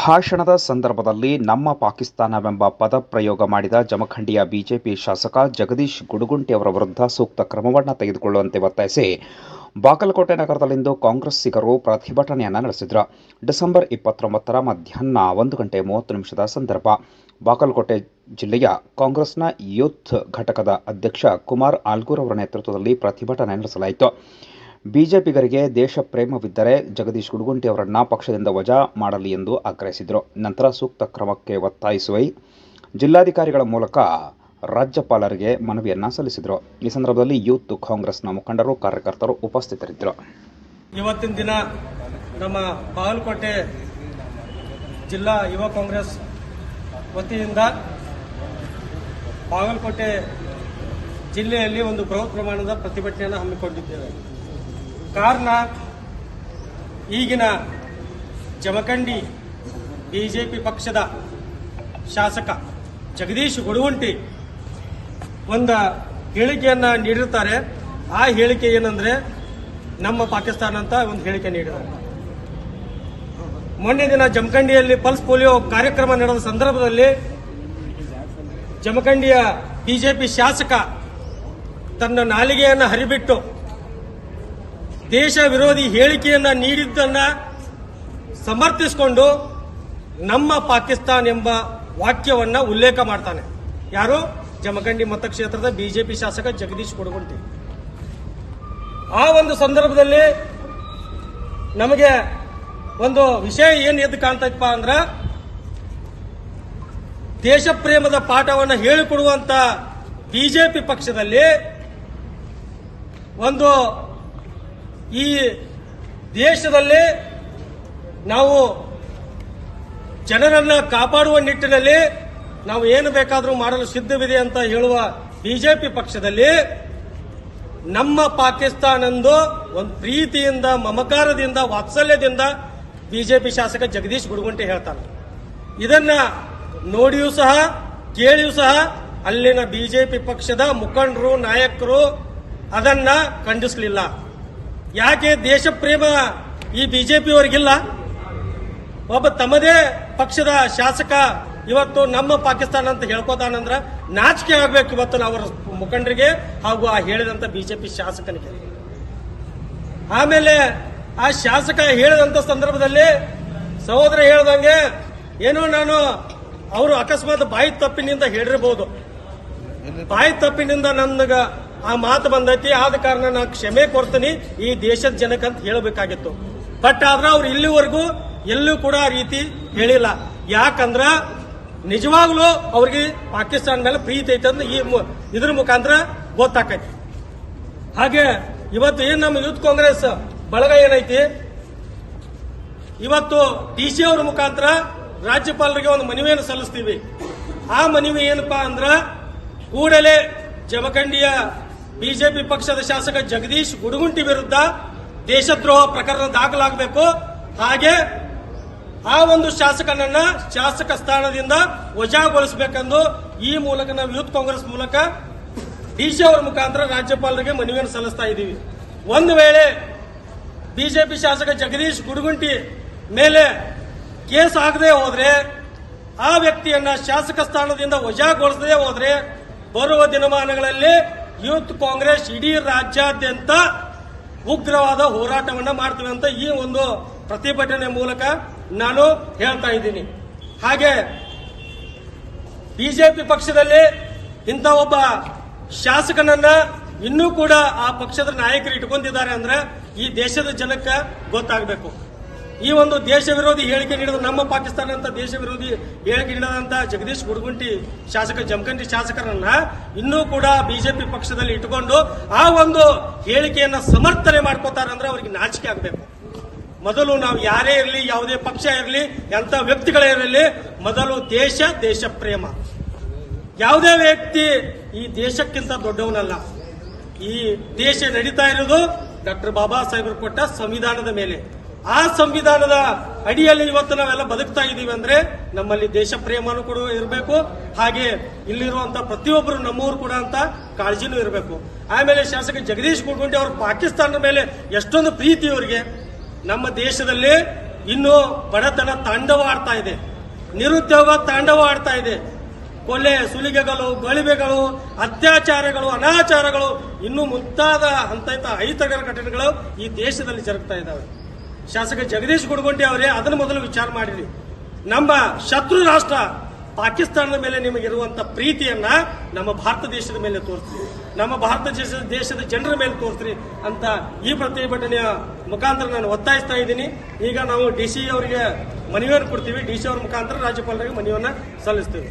ಭಾಷಣದ ಸಂದರ್ಭದಲ್ಲಿ ನಮ್ಮ ಪಾಕಿಸ್ತಾನವೆಂಬ ಪದ ಪ್ರಯೋಗ ಮಾಡಿದ ಜಮಖಂಡಿಯ ಬಿಜೆಪಿ ಶಾಸಕ ಜಗದೀಶ್ ಗುಡುಗುಂಟಿ ಅವರ ವಿರುದ್ಧ ಸೂಕ್ತ ಕ್ರಮವನ್ನು ತೆಗೆದುಕೊಳ್ಳುವಂತೆ ಒತ್ತಾಯಿಸಿ ಬಾಗಲಕೋಟೆ ನಗರದಲ್ಲಿಂದು ಕಾಂಗ್ರೆಸ್ಸಿಗರು ಪ್ರತಿಭಟನೆಯನ್ನು ನಡೆಸಿದರು. ಡಿಸೆಂಬರ್ ಇಪ್ಪತ್ತೊಂಬತ್ತರ ಮಧ್ಯಾಹ್ನ ಒಂದು ಗಂಟೆ ಮೂವತ್ತು ನಿಮಿಷದ ಸಂದರ್ಭ. ಬಾಗಲಕೋಟೆ ಜಿಲ್ಲೆಯ ಕಾಂಗ್ರೆಸ್ನ ಯೂತ್ ಘಟಕದ ಅಧ್ಯಕ್ಷ ಕುಮಾರ್ ಆಲ್ಗೂರ್ ಅವರ ನೇತೃತ್ವದಲ್ಲಿ ಪ್ರತಿಭಟನೆ ನಡೆಸಲಾಯಿತು. ಬಿಜೆಪಿಗರಿಗೆ ದೇಶ ಪ್ರೇಮವಿದ್ದರೆ ಜಗದೀಶ್ ಗುಡಗುಂಟಿ ಅವರನ್ನ ಪಕ್ಷದಿಂದ ವಜಾ ಮಾಡಲಿ ಎಂದು ಆಗ್ರಹಿಸಿದರು. ನಂತರ ಸೂಕ್ತ ಕ್ರಮಕ್ಕೆ ಒತ್ತಾಯಿಸುವೈ ಜಿಲ್ಲಾಧಿಕಾರಿಗಳ ಮೂಲಕ ರಾಜ್ಯಪಾಲರಿಗೆ ಮನವಿಯನ್ನ ಸಲ್ಲಿಸಿದರು. ಈ ಸಂದರ್ಭದಲ್ಲಿ ಯೂತ್ ಕಾಂಗ್ರೆಸ್ನ ಮುಖಂಡರು, ಕಾರ್ಯಕರ್ತರು ಉಪಸ್ಥಿತರಿದ್ದರು. ಇವತ್ತಿನ ದಿನ ನಮ್ಮ ಬಾಗಲಕೋಟೆ ಜಿಲ್ಲಾ ಯುವ ಕಾಂಗ್ರೆಸ್ ವತಿಯಿಂದ ಬಾಗಲಕೋಟೆ ಜಿಲ್ಲೆಯಲ್ಲಿ ಒಂದು ಬೃಹತ್ ಪ್ರಮಾಣದ ಪ್ರತಿಭಟನೆಯನ್ನು ಹಮ್ಮಿಕೊಂಡಿದ್ದೇವೆ. ಕಾರಣ ಈಗಿನ ಜಮಖಂಡಿ ಬಿಜೆಪಿ ಪಕ್ಷದ ಶಾಸಕ ಜಗದೀಶ್ ಗುಡುವಂಟಿ ಒಂದು ಹೇಳಿಕೆಯನ್ನು ನೀಡಿರ್ತಾರೆ. ಆ ಹೇಳಿಕೆ ಏನಂದ್ರೆ ನಮ್ಮ ಪಾಕಿಸ್ತಾನ ಅಂತ ಒಂದು ಹೇಳಿಕೆ ನೀಡಿದ್ದಾರೆ. ಮೊನ್ನೆ ದಿನ ಜಮಖಂಡಿಯಲ್ಲಿ ಪಲ್ಸ್ ಪೋಲಿಯೋ ಕಾರ್ಯಕ್ರಮ ನಡೆದ ಸಂದರ್ಭದಲ್ಲಿ ಜಮಖಂಡಿಯ ಬಿಜೆಪಿ ಶಾಸಕ ತನ್ನ ನಾಲಿಗೆಯನ್ನು ಹರಿಬಿಟ್ಟು ದೇಶ ವಿರೋಧಿ ಹೇಳಿಕೆಯನ್ನ ನೀಡಿದ್ದನ್ನ ಸಮರ್ಥಿಸಿಕೊಂಡು ನಮ್ಮ ಪಾಕಿಸ್ತಾನ್ ಎಂಬ ವಾಕ್ಯವನ್ನ ಉಲ್ಲೇಖ ಮಾಡ್ತಾನೆ. ಯಾರು? ಜಮಖಂಡಿ ಮತಕ್ಷೇತ್ರದ ಬಿಜೆಪಿ ಶಾಸಕ ಜಗದೀಶ್ ಕೊಡಗುಂಟಿ. ಆ ಒಂದು ಸಂದರ್ಭದಲ್ಲಿ ನಮಗೆ ಒಂದು ವಿಷಯ ಏನ್ ಎದ್ದು ಕಾಣ್ತೈತಪ್ಪ ಅಂದ್ರ, ದೇಶ ಪ್ರೇಮದ ಪಾಠವನ್ನು ಹೇಳಿಕೊಡುವಂತ ಬಿಜೆಪಿ ಪಕ್ಷದಲ್ಲಿ ಒಂದು ಈ ದೇಶದಲ್ಲಿ ನಾವು ಜನರನ್ನ ಕಾಪಾಡುವ ನಿಟ್ಟಿನಲ್ಲಿ ನಾವು ಏನು ಬೇಕಾದರೂ ಮಾಡಲು ಸಿದ್ಧವಿದೆ ಅಂತ ಹೇಳುವ ಬಿಜೆಪಿ ಪಕ್ಷದಲ್ಲಿ ನಮ್ಮ ಪಾಕಿಸ್ತಾನಂದು ಒಂದು ಪ್ರೀತಿಯಿಂದ, ಮಮಕಾರದಿಂದ, ವಾತ್ಸಲ್ಯದಿಂದ ಬಿಜೆಪಿ ಶಾಸಕ ಜಗದೀಶ್ ಗುಡುಗುಂಟೆ ಹೇಳ್ತಾನೆ. ಇದನ್ನ ನೋಡಿಯೂ ಸಹ, ಕೇಳಿಯೂ ಸಹ ಅಲ್ಲಿನ ಬಿಜೆಪಿ ಪಕ್ಷದ ಮುಖಂಡರು, ನಾಯಕರು ಅದನ್ನ ಖಂಡಿಸಲಿಲ್ಲ. ಯಾಕೆ ದೇಶ ಪ್ರೇಮ ಈ ಬಿಜೆಪಿಯವರಿಗಿಲ್ಲ? ಒಬ್ಬ ತಮ್ಮದೇ ಪಕ್ಷದ ಶಾಸಕ ಇವತ್ತು ನಮ್ಮ ಪಾಕಿಸ್ತಾನ ಅಂತ ಹೇಳ್ಕೋತಾನಂದ್ರ ನಾಚಿಕೆ ಆಗ್ಬೇಕು ಇವತ್ತು ನಾವು ಅವರ ಮುಖಂಡರಿಗೆ ಹಾಗೂ ಆ ಹೇಳಿದಂತ ಬಿಜೆಪಿ ಶಾಸಕನಿಗೆ. ಆಮೇಲೆ ಆ ಶಾಸಕ ಹೇಳಿದಂತ ಸಂದರ್ಭದಲ್ಲಿ ಸಹೋದರ ಹೇಳ್ದಂಗೆ, ಏನೋ ನಾನು ಅವರು ಅಕಸ್ಮಾತ್ ಬಾಯಿ ತಪ್ಪಿನಿಂದ ಹೇಳಿರಬಹುದು ಬಾಯಿ ತಪ್ಪಿನಿಂದ ನನಗ ಆ ಮಾತು ಬಂದೈತಿ. ಆದ ಕಾರಣ ನಾನು ಕ್ಷಮೆ ಕೊಡ್ತೀನಿ. ಈ ದೇಶದ ಜನಕ್ಕಂತ ಹೇಳಬೇಕಾಗಿತ್ತು. ಬಟ್ ಆದ್ರೆ ಅವ್ರು ಇಲ್ಲಿವರೆಗೂ ಎಲ್ಲೂ ಕೂಡ ಆ ರೀತಿ ಹೇಳಿಲ್ಲ. ಯಾಕಂದ್ರ ನಿಜವಾಗ್ಲೂ ಅವ್ರಿಗೆ ಪಾಕಿಸ್ತಾನ ಮೇಲೆ ಪ್ರೀತಿ ಐತೆ ಅಂತ ಈ ಇದ್ರ ಮುಖಾಂತರ ಗೊತ್ತಾಕೈತಿ. ಹಾಗೆ ಇವತ್ತು ಏನ್ ನಮ್ಮ ಯೂತ್ ಕಾಂಗ್ರೆಸ್ ಬಳಗ ಏನೈತಿ? ಇವತ್ತು ಡಿ ಸಿ ಅವ್ರ ಮುಖಾಂತರ ರಾಜ್ಯಪಾಲರಿಗೆ ಒಂದು ಮನವಿಯನ್ನು ಸಲ್ಲಿಸ್ತೀವಿ. ಆ ಮನವಿ ಏನಪ್ಪಾ ಅಂದ್ರ ಕೂಡಲೇ ಜಮಖಂಡಿಯ ಬಿಜೆಪಿ ಪಕ್ಷದ ಶಾಸಕ ಜಗದೀಶ್ ಗುಡುಗುಂಟಿ ವಿರುದ್ಧ ದೇಶದ್ರೋಹ ಪ್ರಕರಣ ದಾಖಲಾಗಬೇಕು. ಹಾಗೆ ಆ ಒಂದು ಶಾಸಕನನ್ನ ಶಾಸಕ ಸ್ಥಾನದಿಂದ ವಜಾಗೊಳಿಸಬೇಕೆಂದು ಈ ಮೂಲಕ ನಾವು ಯೂತ್ ಕಾಂಗ್ರೆಸ್ ಮೂಲಕ ಡಿಸಿ ಅವರ ಮುಖಾಂತರ ರಾಜ್ಯಪಾಲರಿಗೆ ಮನವಿಯನ್ನು ಸಲ್ಲಿಸ್ತಾ ಇದ್ದೀವಿ. ಒಂದು ವೇಳೆ ಬಿಜೆಪಿ ಶಾಸಕ ಜಗದೀಶ್ ಗುಡುಗುಂಟಿ ಮೇಲೆ ಕೇಸ್ ಆಗದೆ ಹೋದ್ರೆ, ಆ ವ್ಯಕ್ತಿಯನ್ನ ಶಾಸಕ ಸ್ಥಾನದಿಂದ ವಜಾಗೊಳಿಸದೆ ಹೋದ್ರೆ, ಬರುವ ದಿನಮಾನಗಳಲ್ಲಿ ಯೂತ್ ಕಾಂಗ್ರೆಸ್ ಇಡೀ ರಾಜ್ಯಾದ್ಯಂತ ಉಗ್ರವಾದ ಹೋರಾಟವನ್ನು ಮಾಡ್ತೀವಿ ಅಂತ ಈ ಒಂದು ಪ್ರತಿಭಟನೆ ಮೂಲಕ ನಾನು ಹೇಳ್ತಾ ಇದ್ದೀನಿ. ಹಾಗೆ ಬಿಜೆಪಿ ಪಕ್ಷದಲ್ಲಿ ಇಂಥ ಒಬ್ಬ ಶಾಸಕನನ್ನ ಇನ್ನೂ ಕೂಡ ಆ ಪಕ್ಷದ ನಾಯಕರು ಇಟ್ಕೊಂಡಿದ್ದಾರೆ ಅಂದ್ರೆ ಈ ದೇಶದ ಜನಕ್ಕೆ ಗೊತ್ತಾಗಬೇಕು. ಈ ಒಂದು ದೇಶ ವಿರೋಧಿ ಹೇಳಿಕೆ ನೀಡಿದ ನಮ್ಮ ಪಾಕಿಸ್ತಾನ ಅಂತ ದೇಶ ವಿರೋಧಿ ಹೇಳಿಕೆ ನೀಡಿದಂತ ಜಗದೀಶ್ ಗುಡುಗುಂಟಿ ಶಾಸಕ, ಜಮಖಂಡಿ ಶಾಸಕರನ್ನ ಇನ್ನೂ ಕೂಡ ಬಿಜೆಪಿ ಪಕ್ಷದಲ್ಲಿ ಇಟ್ಟುಕೊಂಡು ಆ ಒಂದು ಹೇಳಿಕೆಯನ್ನ ಸಮರ್ಥನೆ ಮಾಡ್ಕೋತಾರಂದ್ರೆ ಅವರಿಗೆ ನಾಚಿಕೆ ಆಗಬೇಕು. ಮೊದಲು ನಾವು ಯಾರೇ ಇರಲಿ, ಯಾವುದೇ ಪಕ್ಷ ಇರಲಿ ಎಂತ ವ್ಯಕ್ತಿಗಳೇ ಇರಲಿ, ಮೊದಲು ದೇಶ ದೇಶ ಪ್ರೇಮ. ಯಾವುದೇ ವ್ಯಕ್ತಿ ಈ ದೇಶಕ್ಕಿಂತ ದೊಡ್ಡವನಲ್ಲ. ಈ ದೇಶ ನಡೀತಾ ಇರೋದು ಡಾಕ್ಟರ್ ಬಾಬಾ ಸಾಹೇಬರು ಕೊಟ್ಟ ಸಂವಿಧಾನದ ಮೇಲೆ. ಆ ಸಂವಿಧಾನದ ಅಡಿಯಲ್ಲಿ ಇವತ್ತು ನಾವೆಲ್ಲ ಬದುಕ್ತಾ ಇದ್ದೀವಿ ಅಂದ್ರೆ ನಮ್ಮಲ್ಲಿ ದೇಶ ಪ್ರೇಮನೂ ಕೂಡ ಇರಬೇಕು, ಹಾಗೆ ಇಲ್ಲಿರುವಂತ ಪ್ರತಿಯೊಬ್ಬರು ನಮ್ಮೂರು ಕೂಡ ಅಂತ ಕಾಳಜಿನೂ ಇರಬೇಕು. ಆಮೇಲೆ ಶಾಸಕ ಜಗದೀಶ್ ಗುಡ್ಗುಂಟಿ ಅವರು ಪಾಕಿಸ್ತಾನದ ಮೇಲೆ ಎಷ್ಟೊಂದು ಪ್ರೀತಿ ಅವರಿಗೆ ನಮ್ಮ ದೇಶದಲ್ಲಿ ಇನ್ನು ಬಡತನ ತಾಂಡವಾಡ್ತಾ ಇದೆ. ನಿರುದ್ಯೋಗ ತಾಂಡವಾಡ್ತಾ ಇದೆ. ಕೊಲೆ, ಸುಲಿಗೆಗಳು ಗಳಿವೆಗಳು ಅತ್ಯಾಚಾರಗಳು, ಅನಾಚಾರಗಳು ಇನ್ನೂ ಮುಂತಾದ ಅಂತ ಅಹಿತಕರ ಘಟನೆಗಳು ಈ ದೇಶದಲ್ಲಿ ಜರುಗ್ತಾ ಇದ್ದಾವೆ. ಶಾಸಕ ಜಗದೀಶ್ ಗುಡಗುಂಟಿ ಅವರೇ ಅದನ್ನು ಮೊದಲು ವಿಚಾರ ಮಾಡಿರಿ. ನಮ್ಮ ಶತ್ರು ರಾಷ್ಟ್ರ ಪಾಕಿಸ್ತಾನದ ಮೇಲೆ ನಿಮಗಿರುವಂಥ ಪ್ರೀತಿಯನ್ನ ನಮ್ಮ ಭಾರತ ದೇಶದ ಮೇಲೆ ತೋರಿಸ್ರಿ ನಮ್ಮ ಭಾರತ ದೇಶದ ದೇಶದ ಜನರ ಮೇಲೆ ತೋರಿಸ್ರಿ ಅಂತ ಈ ಪ್ರತಿಭಟನೆಯ ಮುಖಾಂತರ ನಾನು ಒತ್ತಾಯಿಸ್ತಾ ಇದ್ದೀನಿ. ಈಗ ನಾವು ಡಿ ಸಿ ಅವರಿಗೆ ಮನವಿಯನ್ನು ಕೊಡ್ತೀವಿ. ಡಿ ಸಿ ಅವ್ರ ಮುಖಾಂತರ ರಾಜ್ಯಪಾಲರಿಗೆ ಮನವಿಯನ್ನು ಸಲ್ಲಿಸ್ತೀವಿ.